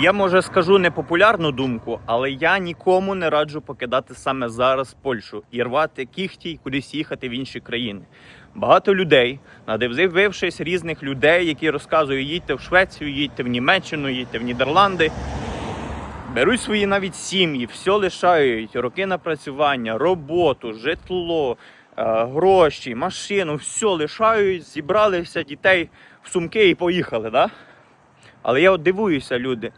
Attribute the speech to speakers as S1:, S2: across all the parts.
S1: Я може скажу непопулярну думку, але я нікому не раджу покидати саме зараз Польщу і рвати кіхті й кудись їхати в інші країни. Багато людей, надивившись різних людей, які розказують, їдьте в Швецію, їдьте в Німеччину, їдьте в Нідерланди. Беруть свої навіть сім'ї, все лишають, роки напрацювання, роботу, житло, е, гроші, машину, все лишають, зібралися дітей в сумки і поїхали. Да? Але я от дивуюся, люди.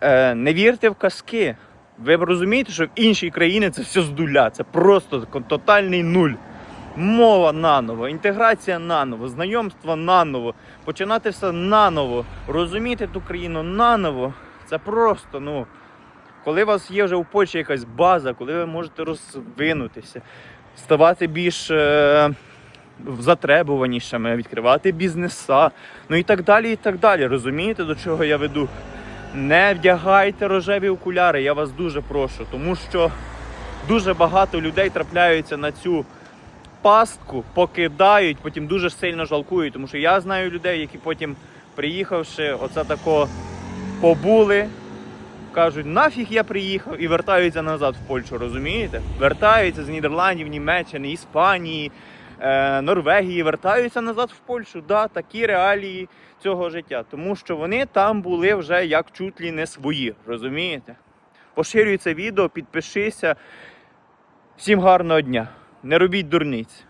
S1: Е, не вірте в казки. Ви розумієте, що в іншій країні це все здуля, це просто тотальний нуль. Мова наново, інтеграція наново, знайомство наново, починати все наново, розуміти ту країну наново. Це просто, ну, коли у вас є вже в Польщі якась база, коли ви можете розвинутися, ставати більш е, затребуванішими, відкривати бізнеса, ну і так далі, і так далі. Розумієте, до чого я веду? Не вдягайте рожеві окуляри, я вас дуже прошу, тому що дуже багато людей трапляються на цю пастку, покидають, потім дуже сильно жалкують. Тому що я знаю людей, які потім, приїхавши, оце тако побули, кажуть, нафіг я приїхав і вертаються назад в Польщу, розумієте? Вертаються з Нідерландів, Німеччини, Іспанії, Норвегії, вертаються назад в Польщу. Да, такі реалії цього життя. Тому що вони там були вже як чуть лі не свої, розумієте? Поширюй це відео, підпишися. Всім гарного дня. Не робіть дурниць.